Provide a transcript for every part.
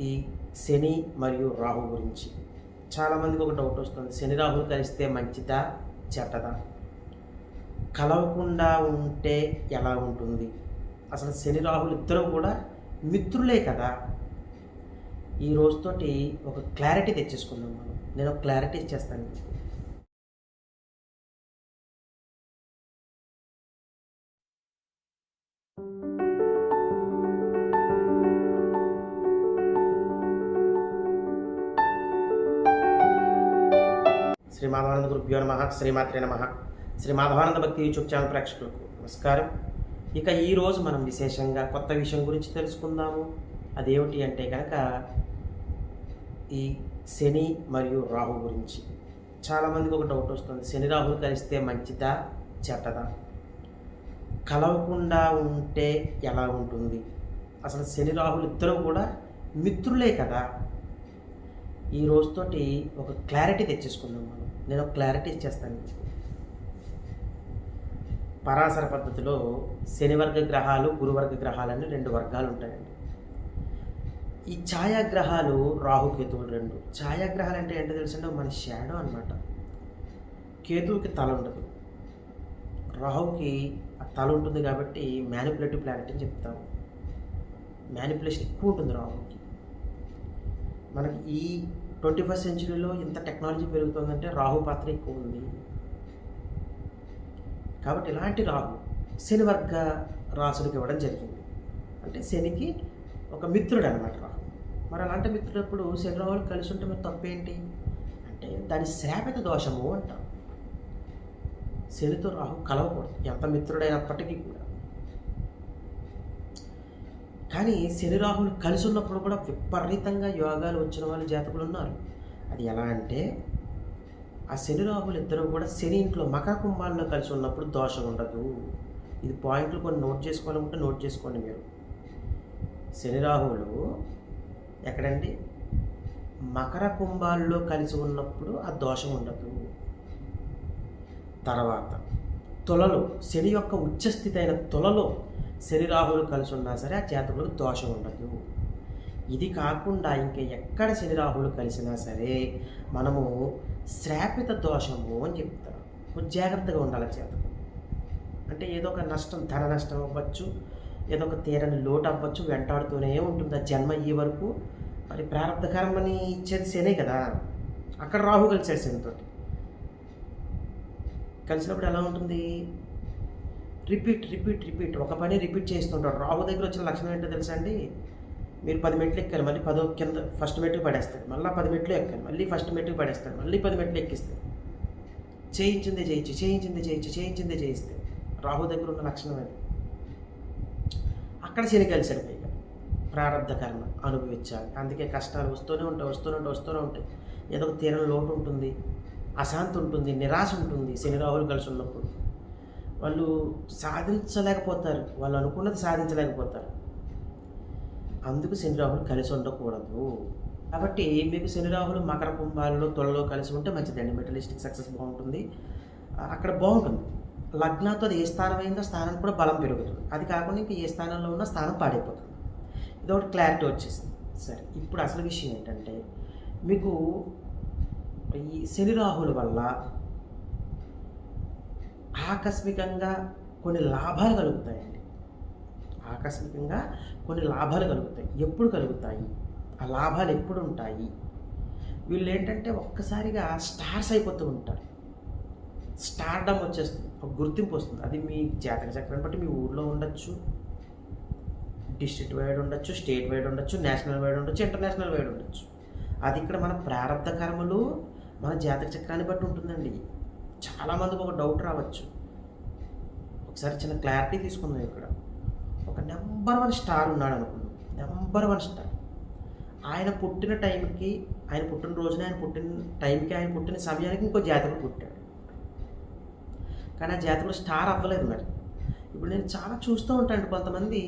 ఈ శని మరియు రాహు గురించి. చాలామందికి ఒక డౌట్ వస్తుంది. శని రాహులు కలిస్తే మంచిదా చెడ్డదా? కలవకుండా ఉంటే ఎలా ఉంటుంది? అసలు శని రాహులు ఇద్దరు కూడా మిత్రులే కదా? ఈ రోజుతోటి ఒక క్లారిటీ తెచ్చేసుకుందాం మనం. నేను క్లారిటీ ఇచ్చేస్తాను. శ్రీ మాధవానంద గురుభ్యో నమ శ్రీమాత్రే నమ. శ్రీ మాధవానంద భక్తి యూట్యూబ్ ఛానల్ ప్రేక్షకులకు నమస్కారం. ఇక ఈరోజు మనం విశేషంగా కొత్త విషయం గురించి తెలుసుకుందాము. అదేమిటి అంటే కనుక ఈ శని మరియు రాహు గురించి. చాలామందికి ఒక డౌట్ వస్తుంది. శని రాహులు కలిస్తే మంచిదా చెడ్డదా? కలవకుండా ఉంటే ఎలా ఉంటుంది? అసలు శని రాహులు ఇద్దరు కూడా మిత్రులే కదా. ఈ రోజుతోటి ఒక క్లారిటీ తెచ్చేసుకుందాం మనం. నేను ఒక క్లారిటీ ఇచ్చేస్తాను. పరాసర పద్ధతిలో శనివర్గ గ్రహాలు గురువర్గ గ్రహాలు అని రెండు వర్గాలు ఉంటాయండి. ఈ ఛాయాగ్రహాలు రాహుకేతువులు రెండు. ఛాయాగ్రహాలు అంటే ఏంటో తెలుసంటే మన షాడో అనమాట కేతువుకి తల ఉండదు. రాహుకి ఆ తల ఉంటుంది కాబట్టి మ్యానిపులేటివ్ ప్లానెట్ అని చెప్తాము మ్యానిపులేషన్ ఎక్కువ ఉంటుంది రాహుకి. మనకి ఈ ట్వంటీ ఫస్ట్ సెంచురీలో ఇంత టెక్నాలజీ పెరుగుతుందంటే రాహు పాత్ర ఎక్కువ ఉంది. కాబట్టి ఇలాంటి రాహు శని వర్గ రాసులకు ఇవ్వడం జరిగింది. అంటే శనికి ఒక మిత్రుడు అనమాట రాహు. మరి అలాంటి మిత్రుడప్పుడు శని రాహులు కలిసి ఉంటే మరి తప్పేంటి? అంటే దాని శాపిత దోషము అంటాం. శనితో రాహు కలవకూడదు. ఎంత మిత్రుడైనప్పటికీ కూడా. కానీ శని రాహులు కలిసి ఉన్నప్పుడు కూడా విపరీతంగా యోగాలు వచ్చిన వాళ్ళు జాతకులు ఉన్నారు. అది ఎలా అంటే ఆ శని రాహులు ఇద్దరు కూడా శని ఇంట్లో మకర కుంభాల్లో కలిసి ఉన్నప్పుడు దోషం ఉండదు. ఇది పాయింట్లు కొన్ని నోట్ చేసుకోవాలనుకుంటే నోట్ చేసుకోండి మీరు. శని రాహువులు ఎక్కడండి? మకర కుంభాల్లో కలిసి ఉన్నప్పుడు ఆ దోషం ఉండదు. తర్వాత తులలో శని యొక్క ఉచ్చస్థితి అయిన తులలో శని రాహులు కలిసి ఉన్నా సరే ఆ జాతకులకు దోషం ఉండదు. ఇది కాకుండా ఇంకా ఎక్కడ శని రాహులు కలిసినా సరే మనము శ్రాపిత దోషము అని చెప్తాం. కొంచెం జాగ్రత్తగా ఉండాలి జాతకం. అంటే ఏదో ఒక నష్టం ధన నష్టం అవ్వచ్చు ఏదో ఒక తీరని లోటు అవ్వచ్చు వెంటాడుతూనే ఉంటుంది. ఆ జన్మ ఈ వరకు మరి ప్రారంభ కర్మని ఇచ్చేది శనే కదా. అక్కడ రాహు కలిసాడు శనితోటి. కలిసినప్పుడు ఎలా ఉంటుంది? Repeat repeat repeat. ఒక పని రిపీట్ చేస్తుంటాడు రావు దగ్గర వచ్చిన లక్షణం ఏంటో తెలుసా అండి? మీరు పది మెట్లు ఎక్కాలి మళ్ళీ పదో కింద ఫస్ట్ మెట్టుకు పడేస్తాడు. మళ్ళీ పది మెట్లు ఎక్కాలి మళ్ళీ ఫస్ట్ మెట్టుకు పడేస్తాడు మళ్ళీ పది మెట్లు ఎక్కిస్తాడు. చేయించిందే చేయించి చేయించిందే చేయించి చేయించిందే చేయిస్తే రాహు దగ్గర ఉన్న లక్షణం అది. అక్కడ శని కలిసాడు పైగా ప్రారంధ కర్మ అనుభవించాలి. అందుకే కష్టాలు వస్తూనే ఉంటాయి వస్తూనే ఉంటాయి వస్తూనే ఉంటాయి. ఏదో ఒక తీరని లోటు ఉంటుంది అశాంతి ఉంటుంది నిరాశ ఉంటుంది శని రాహులు కలిసి ఉన్నప్పుడు. వాళ్ళు సాధించలేకపోతారు. వాళ్ళు అనుకున్నది సాధించలేకపోతారు. అందుకు శని రాహులు కలిసి ఉండకూడదు. కాబట్టి మీకు శని రాహులు మకర కుంభాలలో తొలలో కలిసి ఉంటే మంచిదండి. మెటలిస్టిక్ సక్సెస్ బాగుంటుంది. అక్కడ బాగుంటుంది. లగ్నంతో అది ఏ స్థానం అయిందో స్థానం కూడా బలం పెరుగుతుంది. అది కాకుండా ఇంకా ఏ స్థానంలో ఉన్న స్థానం పాడైపోతుంది. ఇది ఒకటి క్లారిటీ వచ్చేసింది. సరే ఇప్పుడు అసలు విషయం ఏంటంటే మీకు ఈ శని రాహుల వల్ల ఆకస్మికంగా కొన్ని లాభాలు కలుగుతాయండి ఆకస్మికంగా కొన్ని లాభాలు కలుగుతాయి. ఎప్పుడు కలుగుతాయి? ఆ లాభాలు ఎప్పుడు ఉంటాయి? వీళ్ళు ఏంటంటే ఒక్కసారిగా స్టార్స్ అయిపోతూ ఉంటారు. స్టార్డమ్ వచ్చేస్తుంది. ఒక గుర్తింపు వస్తుంది. అది మీ జాతక చక్రాన్ని బట్టి మీ ఊర్లో ఉండొచ్చు. డిస్ట్రిక్ట్ వైడ్ ఉండొచ్చు స్టేట్ వైడ్ ఉండొచ్చు నేషనల్ వైడ్ ఉండొచ్చు ఇంటర్నేషనల్ వైడ్ ఉండొచ్చు. అది ఇక్కడ మన ప్రారంభ కర్మలు మన జాతక చక్రాన్ని బట్టి ఉంటుందండి. చాలామందికి ఒక డౌట్ రావచ్చు. ఒకసారి చిన్న క్లారిటీ తీసుకుందాం ఇక్కడ. ఒక నెంబర్ వన్ స్టార్ ఉన్నాడు అనుకుందాం. నెంబర్ వన్ స్టార్ ఆయన పుట్టిన టైంకి ఆయన పుట్టిన రోజున ఆయన పుట్టిన టైంకి ఆయన పుట్టిన సమయానికి ఇంకో జాతకుడు పుట్టాడు. కానీ ఆ జాతకుడు స్టార్ అవ్వలేదు మరి. ఇప్పుడు నేను చాలా చూస్తూ ఉంటాను కొంతమంది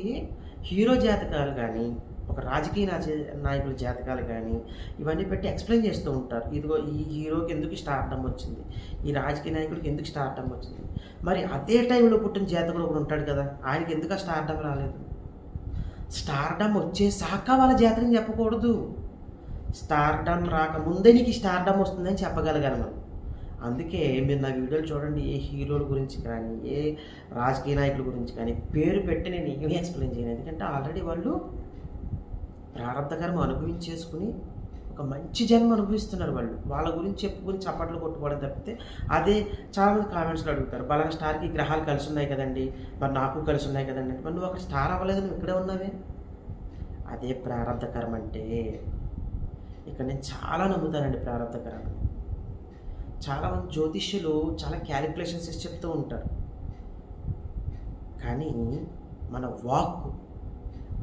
హీరో జాతకాలు కానీ ఒక రాజకీయ నాచ- నాయకుల జాతకాలు కానీ ఇవన్నీ పెట్టి ఎక్స్ప్లెయిన్ చేస్తూ ఉంటారు. ఇదిగో ఈ హీరోకి ఎందుకు స్టార్టం వచ్చింది? ఈ రాజకీయ నాయకుడికి ఎందుకు స్టార్టం వచ్చింది? మరి అదే టైంలో పుట్టిన జాతకుడు ఒకడు ఉంటాడు కదా ఆయనకి ఎందుకు ఆ స్టార్డమ్ రాలేదు? స్టార్డమ్ వచ్చేసాక వాళ్ళ జాతకం చెప్పకూడదు. స్టార్డమ్ రాకముందే నీకు స్టార్డమ్ వస్తుందని చెప్పగలగాలి మనం. అందుకే మీరు నా వీడియోలు చూడండి ఏ హీరోల గురించి కానీ ఏ రాజకీయ నాయకుల గురించి కానీ పేరు పెట్టి నేను ఏమీ ఎక్స్ప్లెయిన్ చేయను. ఎందుకంటే ఆల్రెడీ వాళ్ళు ప్రారంభకరం అనుభవించేసుకుని ఒక మంచి జన్మ అనుభవిస్తున్నారు వాళ్ళు. వాళ్ళ గురించి చెప్పుకుని చప్పట్లు కొట్టుకోవడం తప్పితే అదే చాలామంది కామెంట్స్లో అడుగుతారు. బలంగా స్టార్కి గ్రహాలు కలిసి ఉన్నాయి కదండి మరి నాకు కలిసి ఉన్నాయి కదండి మరి నువ్వు అక్కడ స్టార్ అవ్వలేదు నువ్వు ఇక్కడే ఉన్నావే? అదే ప్రారంభకరం అంటే ఇక్కడ నేను చాలా నమ్ముతానండి ప్రారంభకరం చాలామంది జ్యోతిష్యులు చాలా క్యాలిక్యులేషన్స్ చెప్తూ ఉంటారు. కానీ మన వాక్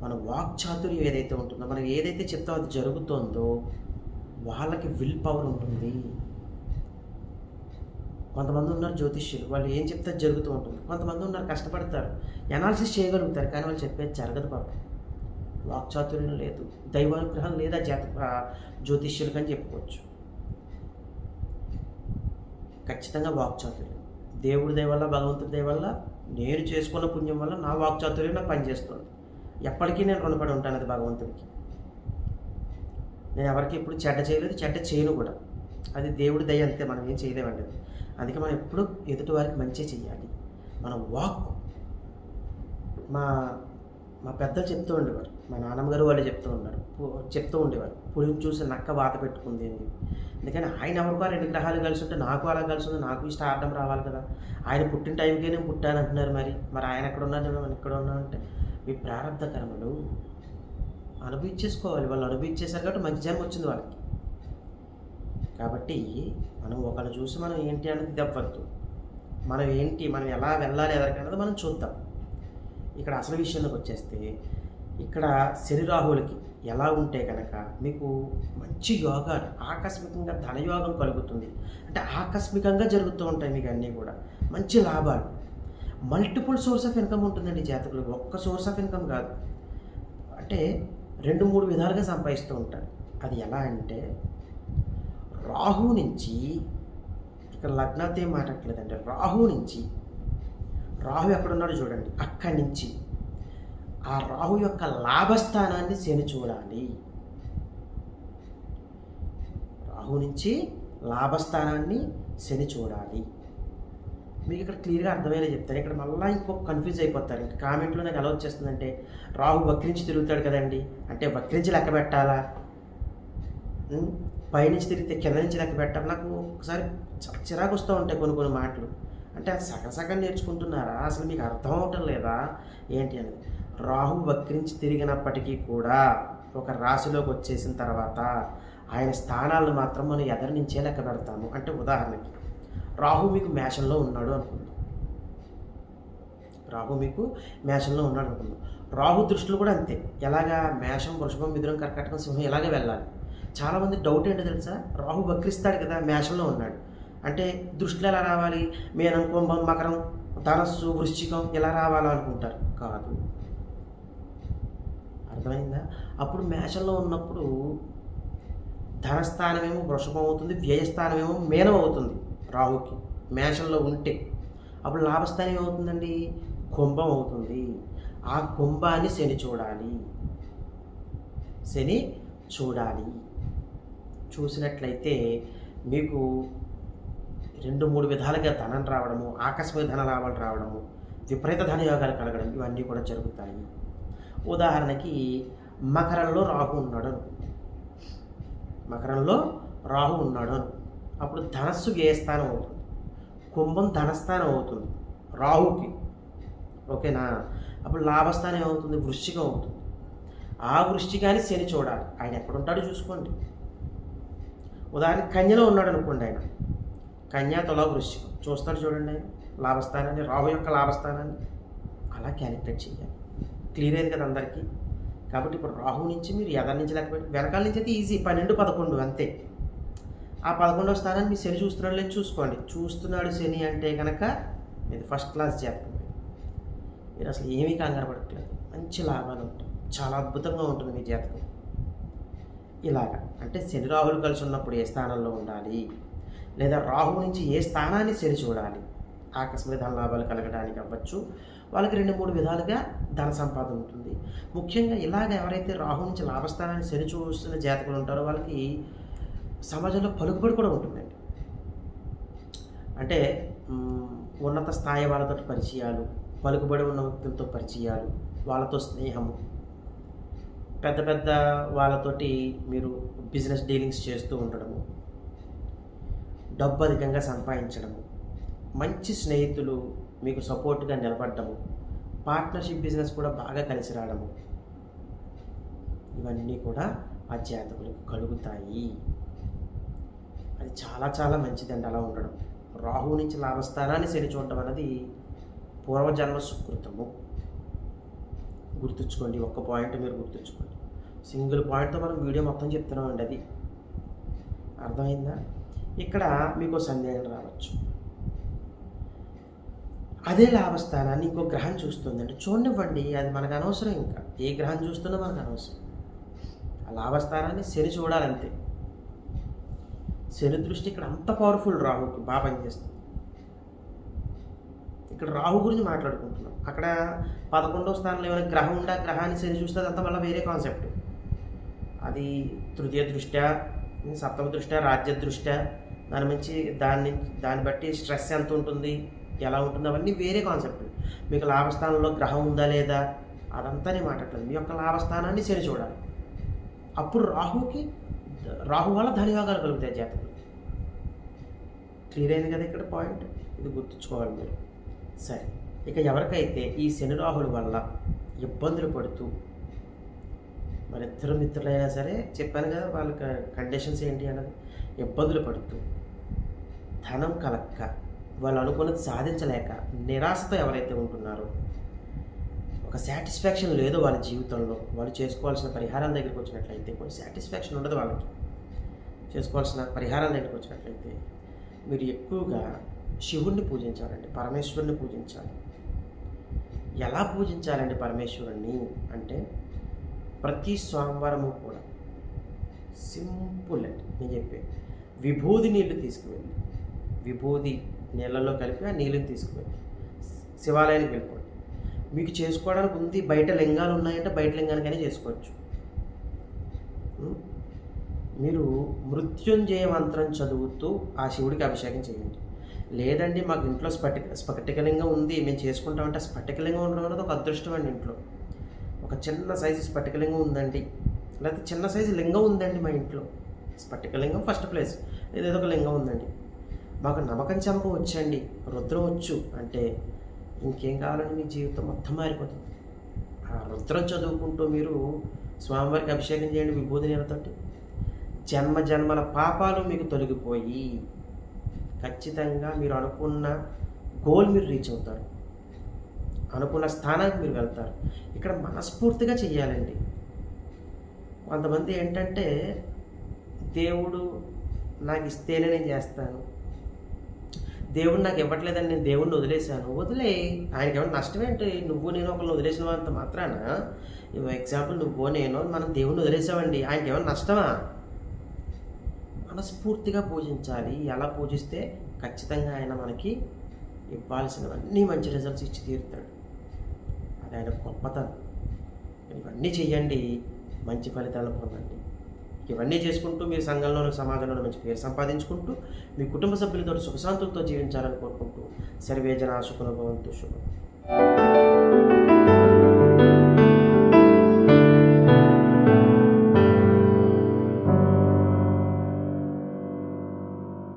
మన వాక్చాతుర్యం ఏదైతే ఉంటుందో మనం ఏదైతే చెప్తా అది జరుగుతుందో వాళ్ళకి విల్ పవర్ ఉంటుంది. కొంతమంది ఉన్నారు జ్యోతిష్యులు వాళ్ళు ఏం చెప్తే జరుగుతూ ఉంటుంది. కొంతమంది ఉన్నారు కష్టపడతారు ఎనాలిసిస్ చేయగలుగుతారు కానీ వాళ్ళు చెప్పేది జరగదు పాపం. వాక్చాతుర్యం లేదు దైవానుగ్రహం లేదా జాత ఆ, జ్యోతిష్యులకు అని చెప్పుకోవచ్చు. ఖచ్చితంగా వాక్చాతుర్యం దేవుడి దయ వల్ల భగవంతుడి దయ వల్ల నేను చేసుకున్న పుణ్యం వల్ల నా వాక్చాతుర్యం నా పనిచేస్తుంది. ఎప్పటికీ నేను రుణపడి ఉంటాను అది భగవంతుడికి నేను ఎవరికి ఎప్పుడు చెడ్డ చేయలేదు చెడ్డ చేయను కూడా. అది దేవుడి దయ అంతే మనం ఏం చేయలేమండి అది. అందుకే మనం ఎప్పుడు ఎదుటి వారికి మంచి చేయాలి మన వాక్ మా మా పెద్దలు చెప్తూ ఉండేవారు. మా నాన్నమ్మగారు వాళ్ళు చెప్తూ ఉన్నారు. చెప్తూ ఉండేవారు. పులిని చూసి నక్క బాధ పెట్టుకుంది అని. ఎందుకని ఆయన ఎవరికో రెండు గ్రహాలు కలిసి ఉంటే నాకు అలా కలిసి ఉంది నాకు ఇష్ట ఆడడం రావాలి కదా. ఆయన పుట్టిన టైంకే నేను పుట్టాను అంటున్నారు మరి. మరి ఆయన ఎక్కడ ఉన్నాడు మనం ఎక్కడ ఉన్నాం అంటే మీ ప్రారంభ కర్మలు అనుభవించేసుకోవాలి. వాళ్ళు అనుభవించేశారు కాబట్టి మంచి జన్మ వచ్చింది వాళ్ళకి. కాబట్టి మనం ఒకరిని చూసి మనం ఏంటి అనేది దెబ్బద్దు మనం ఏంటి మనం ఎలా వెళ్ళాలి ఎవరికన్నది మనం చూద్దాం. ఇక్కడ అసలు విషయంలోకి వచ్చేస్తే ఇక్కడ శనిరాహువులకి ఎలా ఉంటే కనుక మీకు మంచి యోగాలు ఆకస్మికంగా ధనయోగం కలుగుతుంది. అంటే ఆకస్మికంగా జరుగుతూ ఉంటాయి మీకు అన్నీ కూడా. మంచి లాభాలు. మల్టిపుల్ సోర్స్ ఆఫ్ ఇన్కమ్ ఉంటుందండి జాతకులకు. ఒక్క సోర్స్ ఆఫ్ ఇన్కమ్ కాదు. అంటే రెండు మూడు విధాలుగా సంపాదిస్తూ ఉంటారు. అది ఎలా అంటే రాహు నుంచి ఇక్కడ లగ్నాతే ఏం మాట్లాడలేదండి రాహు నుంచి రాహు ఎక్కడున్నాడో చూడండి. అక్కడి నుంచి. ఆ రాహు యొక్క లాభస్థానాన్ని శని చూడాలి. రాహు నుంచి లాభస్థానాన్ని శని చూడాలి. మీకు ఇక్కడ క్లియర్గా అర్థమయ్యేలా చెప్తాను. ఇక్కడ మళ్ళీ ఇంకొక కన్ఫ్యూజ్ అయిపోతారు ఇంకా కామెంట్లో నాకు ఎలా వచ్చేస్తుందంటే రాహు వక్రించి తిరుగుతాడు కదండి. అంటే వక్రించి లెక్క పెట్టాలా? పైనుంచి తిరిగితే కింద నుంచి లెక్క పెట్టాలి? నాకు ఒకసారి చ- చిరాకు వస్తూ ఉంటాయి కొన్ని కొన్ని మాటలు. అంటే అది సగం సగం నేర్చుకుంటున్నారా? అసలు మీకు అర్థం అవటం లేదా? ఏంటి అని రాహు వక్రించి తిరిగినప్పటికీ కూడా ఒక రాశిలోకి వచ్చేసిన తర్వాత ఆయన స్థానాలను మాత్రం మనం ఎదరి నుంచే లెక్క పెడతాము. అంటే ఉదాహరణకి రాహు మీకు మేషంలో ఉన్నాడు అనుకుందాం. రాహు మీకు మేషంలో ఉన్నాడు అనుకుందాం. రాహు దృష్టిలో కూడా అంతే. ఎలాగా మేషం వృషభం మిథునం కర్కటకం సింహం ఎలాగే వెళ్ళాలి? చాలామంది డౌట్ ఏంటో తెలుసా? రాహు వక్రిస్తాడు కదా మేషంలో ఉన్నాడు. అంటే దృష్టిలో ఎలా రావాలి? మీనం కుంభం మకరం ధనస్సు వృశ్చికం ఇలా రావాలనుకుంటారు? కాదు. అర్థమైందా? అప్పుడు మేషంలో ఉన్నప్పుడు ధనస్థానమేమో వృషభం అవుతుంది వ్యయస్థానమేమో మీనం అవుతుంది. రాహుకి మేషంలో ఉంటే అప్పుడు లాభస్థానం ఏమవుతుందండి? కుంభం అవుతుంది. ఆ కుంభాన్ని శని చూడాలి. శని చూడాలి. చూసినట్లయితే మీకు రెండు మూడు విధాలుగా ధనం రావడము ఆకస్మిక ధన లాభాలు రావడము విపరీత ధనయోగాలు కలగడం ఇవన్నీ కూడా జరుగుతాయి. ఉదాహరణకి మకరంలో రాహు ఉన్నాడు. మకరంలో రాహు ఉన్నాడు. అప్పుడు ధనస్సు వ్యయస్థానం అవుతుంది? కుంభం ధనస్థానం అవుతుంది. రాహుకి. ఓకేనా? అప్పుడు లాభస్థానం ఏమవుతుంది? వృష్టికం అవుతుంది. ఆ వృశ్చికాన్ని శని చూడాలి. ఆయన ఎక్కడుంటాడో చూసుకోండి. ఉదాహరణ కన్యలో ఉన్నాడు అనుకోండి ఆయన. కన్యా తొలా వృష్టికం చూస్తాడు చూడండి ఆయన. లాభస్థానాన్ని రాహు యొక్క లాభస్థానాన్ని. అలా క్యాలిక్యులేట్ చేయాలి. క్లియర్ అయింది కదా అందరికీ? కాబట్టి ఇప్పుడు రాహు నుంచి మీరు ఎదరి నుంచి లేకపోతే వెనకాల నుంచి అయితే ఈజీ. పన్నెండు పదకొండు అంతే. ఆ పదకొండవ స్థానాన్ని మీరు శని చూస్తున్నాడు లేదు చూసుకోండి. చూస్తున్నాడు శని అంటే కనుక ఇది ఫస్ట్ క్లాస్ జాతకం. మీరు అసలు ఏమీ కంగారు పడట్లేదు మంచి లాభాలు ఉంటాయి. చాలా అద్భుతంగా ఉంటుంది మీ జాతకం. ఇలాగా. అంటే శని రాహులు కలిసి ఉన్నప్పుడు ఏ స్థానంలో ఉండాలి? లేదా రాహు నుంచి ఏ స్థానాన్ని శని చూడాలి? ఆకస్మిక ధన లాభాలు కలగడానికి అవ్వచ్చు. వాళ్ళకి రెండు మూడు విధాలుగా ధన సంపాదన ఉంటుంది. ముఖ్యంగా ఇలాగ ఎవరైతే రాహు నుంచి లాభస్థానాన్ని శని చూస్తున్న జాతకులు ఉంటారో వాళ్ళకి సమాజంలో పలుకుబడి కూడా ఉంటుందండి. అంటే ఉన్నత స్థాయి వాళ్ళతో పరిచయాలు పలుకుబడి ఉన్న వ్యక్తులతో పరిచయాలు వాళ్ళతో స్నేహము. పెద్ద పెద్ద వాళ్ళతోటి మీరు బిజినెస్ డీలింగ్స్ చేస్తూ ఉండడము. డబ్బు అధికంగా సంపాదించడము. మంచి స్నేహితులు మీకు సపోర్ట్గా నిలబడము పార్ట్నర్షిప్ బిజినెస్ కూడా బాగా కలిసి రావడము. ఇవన్నీ కూడా ఆ జాతకులకు కలుగుతాయి. అది చాలా చాలా మంచిదండి అలా ఉండడం. రాహు నుంచి లాభస్థానాన్ని శని చూడటం అన్నది పూర్వజన్మ సుకృతము. గుర్తుంచుకోండి ఒక్క పాయింట్ మీరు గుర్తుంచుకోండి. సింగిల్ పాయింట్తో మనం వీడియో మొత్తం చెప్తున్నామండి అది. అర్థమైందా? ఇక్కడ మీకు సందేహం రావచ్చు. అదే లాభస్థానాన్ని ఇంకో గ్రహం చూస్తుందండి. చూడనివ్వండి అది మనకు అనవసరం ఇంకా. ఏ గ్రహం చూస్తున్నా మనకు అనవసరం. ఆ లాభస్థానాన్ని శని చూడాలంతే. శని దృష్టి ఇక్కడ అంత పవర్ఫుల్ రాహుకి బాగా పనిచేస్తుంది ఇక్కడ రాహు గురించి మాట్లాడుకుంటున్నాం. అక్కడ పదకొండవ స్థానంలో ఏమైనా గ్రహం ఉండా గ్రహాన్ని శని చూస్తే అదంతా మళ్ళీ వేరే కాన్సెప్ట్ అది తృతీయ దృష్ట్యా సప్తమ దృష్ట్యా రాజ్య దృష్ట్యా దాని నుంచి దాన్ని దాన్ని బట్టి స్ట్రెస్ ఎంత ఉంటుంది? ఎలా ఉంటుంది? అవన్నీ వేరే కాన్సెప్ట్ మీకు లాభస్థానంలో గ్రహం ఉందా లేదా? అదంతా నేను మాట్లాడలేదు. మీ యొక్క లాభస్థానాన్ని శని చూడాలి. అప్పుడు రాహుకి రాహు వల్ల ధనయోగాలు కలుగుతాయి జాతకులు. క్లియర్ అయింది కదా ఇక్కడ పాయింట్? ఇది గుర్తుంచుకోవాలి మీరు. సరే ఇక ఎవరికైతే ఈ శని రాహుల వల్ల ఇబ్బందులు పడుతూ మరి ఇద్దరు మిత్రులైనా సరే చెప్పాను కదా వాళ్ళ కండిషన్స్ ఏంటి అన్నది. ఇబ్బందులు పడుతూ ధనం కలక్క వాళ్ళు అనుకున్నది సాధించలేక నిరాశతో ఎవరైతే ఉంటున్నారో ఒక సాటిస్ఫాక్షన్ లేదు వాళ్ళ జీవితంలో. వాళ్ళు చేసుకోవాల్సిన పరిహారాల దగ్గరికి వచ్చినట్లయితే కొన్ని సాటిస్ఫాక్షన్ ఉండదు వాళ్ళకి. చేసుకోవాల్సిన పరిహారాల దగ్గరికి వచ్చినట్లయితే మీరు ఎక్కువగా శివుణ్ణి పూజించాలండి పరమేశ్వరుని పూజించాలి. ఎలా పూజించాలండి పరమేశ్వరుణ్ణి అంటే ప్రతి సోమవారము కూడా సింపుల్ అండి. నేను చెప్పే విభూది నీళ్ళు తీసుకువెళ్ళి విభూది నీళ్ళలో కలిపి ఆ నీళ్ళని తీసుకువెళ్ళి శివాలయానికి వెళ్ళిపోండి. మీకు చేసుకోవడానికి ఉంది బయట లింగాలు ఉన్నాయంటే బయట లింగానికైనా చేసుకోవచ్చు. మీరు మృత్యుంజయ మంత్రం చదువుతూ ఆ శివుడికి అభిషేకం చేయండి. లేదండి మాకు ఇంట్లో స్ఫటి స్ఫటికలింగం ఉంది మేము చేసుకుంటామంటే స్ఫటికలింగం ఉండడం అనేది ఒక అదృష్టం అండి ఇంట్లో. ఒక చిన్న సైజు స్ఫటికలింగం ఉందండి. లేకపోతే చిన్న సైజు లింగం ఉందండి మా ఇంట్లో. స్ఫటికలింగం ఫస్ట్ ప్లేస్. ఏదో ఒక లింగం ఉందండి. మాకు నమ్మకం చమకం వచ్చండి. రుద్రం వచ్చు. అంటే ఇంకేం కావాలని మీ జీవితం? మొత్తం మారిపోతుంది. ఆ రుద్రం చదువుకుంటూ మీరు స్వామివారికి అభిషేకం చేయండి విభూతి నీళ్ళతోటి జన్మ జన్మల పాపాలు మీకు తొలగిపోయి ఖచ్చితంగా మీరు అనుకున్న గోల్ మీరు రీచ్ అవుతారు. అనుకున్న స్థానానికి మీరు వెళ్తారు. ఇక్కడ మనస్ఫూర్తిగా చెయ్యాలండి. కొంతమంది ఏంటంటే దేవుడు నాకు ఇస్తేనే నేను చేస్తాను. దేవుడు నాకు ఇవ్వట్లేదని నేను దేవుడిని వదిలేశాను. వదిలే ఆయనకి ఏమైనా నష్టం ఏంటి? నువ్వు నేను ఒకరిని వదిలేసిన వాళ్ళంత మాత్రాన ఎగ్జాంపుల్ నువ్వు నేను మనం దేవుడిని వదిలేసామండి. ఆయనకి ఏమైనా నష్టమా? మనస్ఫూర్తిగా పూజించాలి. ఎలా పూజిస్తే ఖచ్చితంగా ఆయన మనకి ఇవ్వాల్సినవన్నీ మంచి రిజల్ట్స్ ఇచ్చి తీరుతాడు. అది ఆయన గొప్పతనం. ఇవన్నీ చేయండి మంచి ఫలితాలు పొందండి. ఇవన్నీ చేసుకుంటూ మీరు సంఘంలోనూ సమాజంలోనూ మంచి పేరు సంపాదించుకుంటూ మీ కుటుంబ సభ్యులతో సుఖశాంతులతో జీవించాలని కోరుకుంటూ సర్వేజన సుఖనుభవంతో శుభం.